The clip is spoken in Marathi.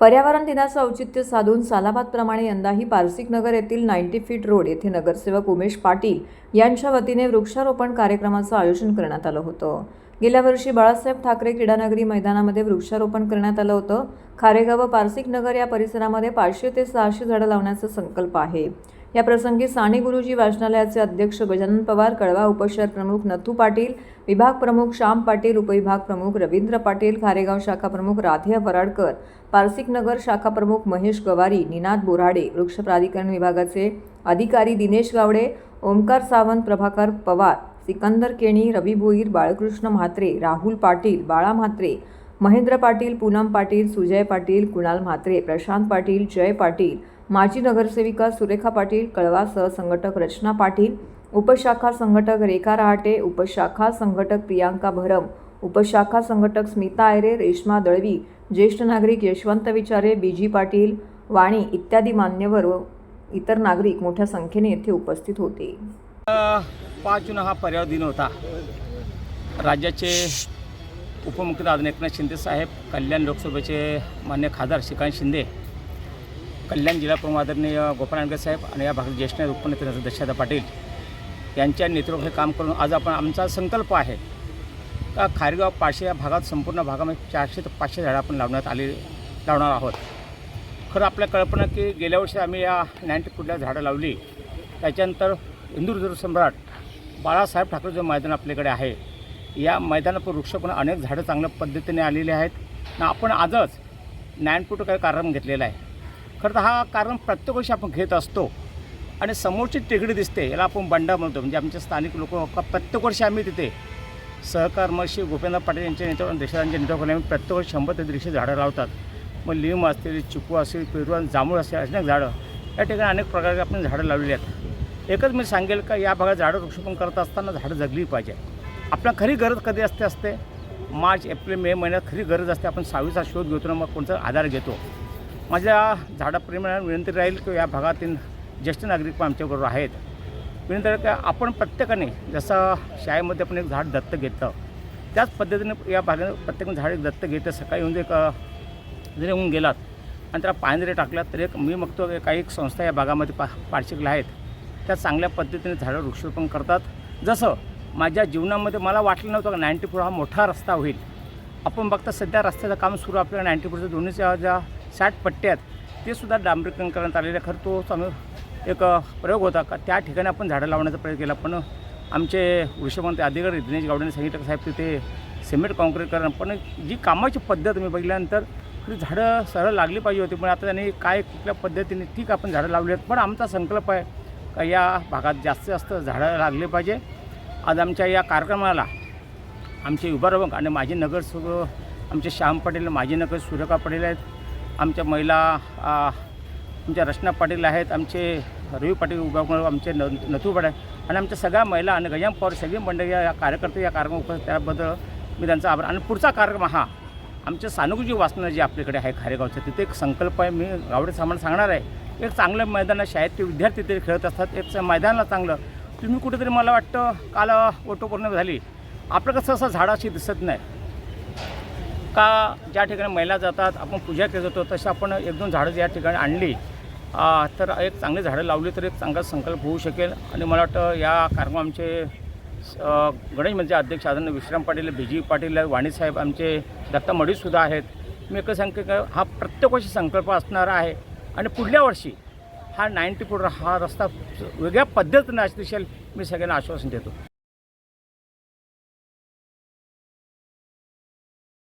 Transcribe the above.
पर्यावरण दिनाचं औचित्य साधून सालाबादप्रमाणे यंदाही पारसिक नगर येथील नाईन्टी फीट रोड येथे नगरसेवक उमेश पाटील यांच्या वतीने वृक्षारोपण कार्यक्रमाचं आयोजन करण्यात आलं होतं. गेल्या वर्षी बाळासाहेब ठाकरे क्रीडानगरी मैदानामध्ये वृक्षारोपण करण्यात आलं होतं. खारेगाव व पारसिक नगर या परिसरामध्ये पाचशे ते सहाशे झाडं लावण्याचा संकल्प आहे. या प्रसंगी साने गुरुजी वाचनालयाचे अध्यक्ष गजानन पवार कळवा उपशहर प्रमुख नथू पाटील विभाग प्रमुख श्याम पाटील उपविभाग प्रमुख रवींद्र पाटील खारेगाव शाखा प्रमुख राधिया वराडकर पारसिक नगर शाखा प्रमुख महेश गवारी निनाद बोराडे वृक्ष प्राधिकरण विभागाचे अधिकारी दिनेश गावडे ओमकार सावंत प्रभाकर पवार सिकंदर केणी रवी भोईर बाळकृष्ण म्हात्रे राहुल पाटील बाळा म्हात्रे महेंद्र पाटील पूनम पाटील सुजय पाटील कुणाल म्हात्रे प्रशांत पाटील जय पाटील माजी नगरसेविका सुरेखा पाटील कळवा सहसंघटक रचना पाटील उपशाखा संघटक रेखा रहाटे उपशाखा संघटक प्रियांका भरम उपशाखा संघटक स्मिता आयरे रेश्मा दळवी ज्येष्ठ नागरिक यशवंत विचारे बीजी पाटील वाणी इत्यादी मान्यवर व इतर नागरिक मोठ्या संख्येने येथे उपस्थित होते. पाच जून हा पर्याय दिन होता. राज्याचे उपमुख्यमंत्री आदरणीय एकनाथ शिंदे साहेब कल्याण लोकसभेचे मान्य खासदार श्रीकांत शिंदे कल्याण जिल्हा प्रमुख आदरणीय गोपाळ साहेब आणि या भागात ज्येष्ठ उपनेते दशादा पाटील यांच्या नेतृत्वाखाली काम करून आज आपण आमचा संकल्प आहे का खारगाव पाचशे या भागात संपूर्ण भागामध्ये चारशे ते पाचशे झाडं आपण लावण्यात आले लावणार आहोत. खरं आपल्या कल्पना की गेल्या वर्षी आम्ही या नाईन्टी फुटला झाडं लावली. त्याच्यानंतर हिंदू सम्राट बाळासाहेब ठाकरे जे मैदान आपल्याकडे आहे या मैदानावर वृक्ष पण अनेक झाडं चांगल्या पद्धतीने आलेली आहेत. ना आपण आजच नाईन फूट काही कार्यक्रम घेतलेला आहे. खरं तर हा कारण प्रत्येक वर्षी आपण घेत असतो. आणि समोरची टेकडी दिसते याला आपण बंडा म्हणतो. म्हणजे आमचे स्थानिक लोक प्रत्येक वर्षी आम्ही तिथे सहकार सहकर्मशी गोपेंद्र पाटील यांच्या नेतृत्वाने देशांच्या नेतृत्वाने आम्ही प्रत्येक वर्षी शंभर ते दीडशे झाडं लावतात. मग लिंब असतील चिकू असेल पेरू आणि जांभूळ असतील अनेक झाडं. या ठिकाणी अनेक प्रकारचे आपण झाडं लावलेली आहेत. एकच मी सांगेल का या भागात झाडं वृक्षोपण करत असताना झाडं जगली पाहिजे. आपल्या खरी गरज कधी असते असते? मार्च एप्रिल मे महिन्यात खरी गरज असते. आपण सावीचा शोध घेतो ना मग कोणता आधार घेतो. माझ्या झाडाप्रेमीला विनंती राहील की या भागातील ज्येष्ठ नागरिक पण आमच्याबरोबर आहेत. विनंती राहील की आपण प्रत्येकाने जसं शाळेमध्ये आपण एक झाड दत्त घेतं त्याच पद्धतीने या भागात प्रत्येक झाड एक दत्त घेतं सकाळी येऊन एक जरी येऊन गेलात आणि त्याला पाणी जरी टाकलात तर एक मी बघतो की काही एक संस्था या भागामध्ये पा पार्शिकला आहेत. त्या चांगल्या पद्धतीने झाडं वृक्षारोपण करतात. जसं माझ्या जीवनामध्ये मला वाटलं नव्हतं का नाईन्टी फोर हा मोठा रस्ता होईल. आपण बघता सध्या रस्त्याचं काम सुरू आपल्या नाईन्टी फोरच्या दोन्हीच्या ज्या साठ पट्ट्या आहेत ते सुद्धा डांबरीकरण करण्यात आलेले. खरं तो चांगला एक प्रयोग होता का? त्या ठिकाणी आपण झाडं लावण्याचा प्रयत्न केला. पण आमचे वृक्षमंत्री अधिकारी दिनेश गावडेने सांगितलं साहेब तिथे सिमेंट कॉन्क्रीट करणं. पण जी कामाची पद्धत मी बघितल्यानंतर ती झाडं सरळ लागली पाहिजे होती. पण आता त्यांनी काय कुठल्या पद्धतीने ठीक आपण झाडं लावली आहेत? पण आमचा संकल्प आहे का या भागात जास्तीत जास्त झाडं लागले पाहिजे. आज आमच्या या कार्यक्रमाला आमचे उभारवक आणि माझे नगरसेवक आमचे श्याम पाटील माजी नगर सूर्यका पाटील आहेत. आमच्या महिला आमच्या रचना पाटील आहेत आमचे रवी पाटील उभा आमचे न नथू पाटील आणि आमच्या सगळ्या महिला आणि गजाम पवार सगळी मंडळी या कार्यकर्ते या कार्यक्रम उपस्थित त्याबद्दल मी त्यांचा आभार. आणि पुढचा कार्यक्रम हा आमच्या सानुगुजी वाचणं जे आपल्याकडे आहे खारेगावचं तिथे एक संकल्प आहे. मी गावडे सामान सांगणार आहे. एक चांगलं मैदान आहे. शाळेत ते विद्यार्थी तिथे खेळत असतात. एक मैदानाला चांगलं. तुम्ही कुठेतरी मला वाटतं काल वटपौर्णिमा झाली. आपलं कसं असं झाडाशी दिसत नाही. का ज्या ठिकाणी महिला जातात आपण पूजा केली जातो तशी आपण एक दोन झाडं या ठिकाणी आणली तर एक चांगली झाडं लावली तर एक चांगला संकल्प होऊ शकेल. आणि मला वाटतं या कार्यक्रम आमचे गणेश म्हणजे अध्यक्ष आदरणीय विश्राम पाटील भिजी पाटील वाणीसाहेब आमचे दत्ता मडीसुद्धा आहेत. मी एकच सांगते की हा प्रत्येक वर्षी संकल्प असणारा आहे. आणि पुढल्या वर्षी हा नाईन्टी फूट हा रस्ता वेगळ्या पद्धतीने दिसेल मी सगळ्यांना आश्वासन देतो.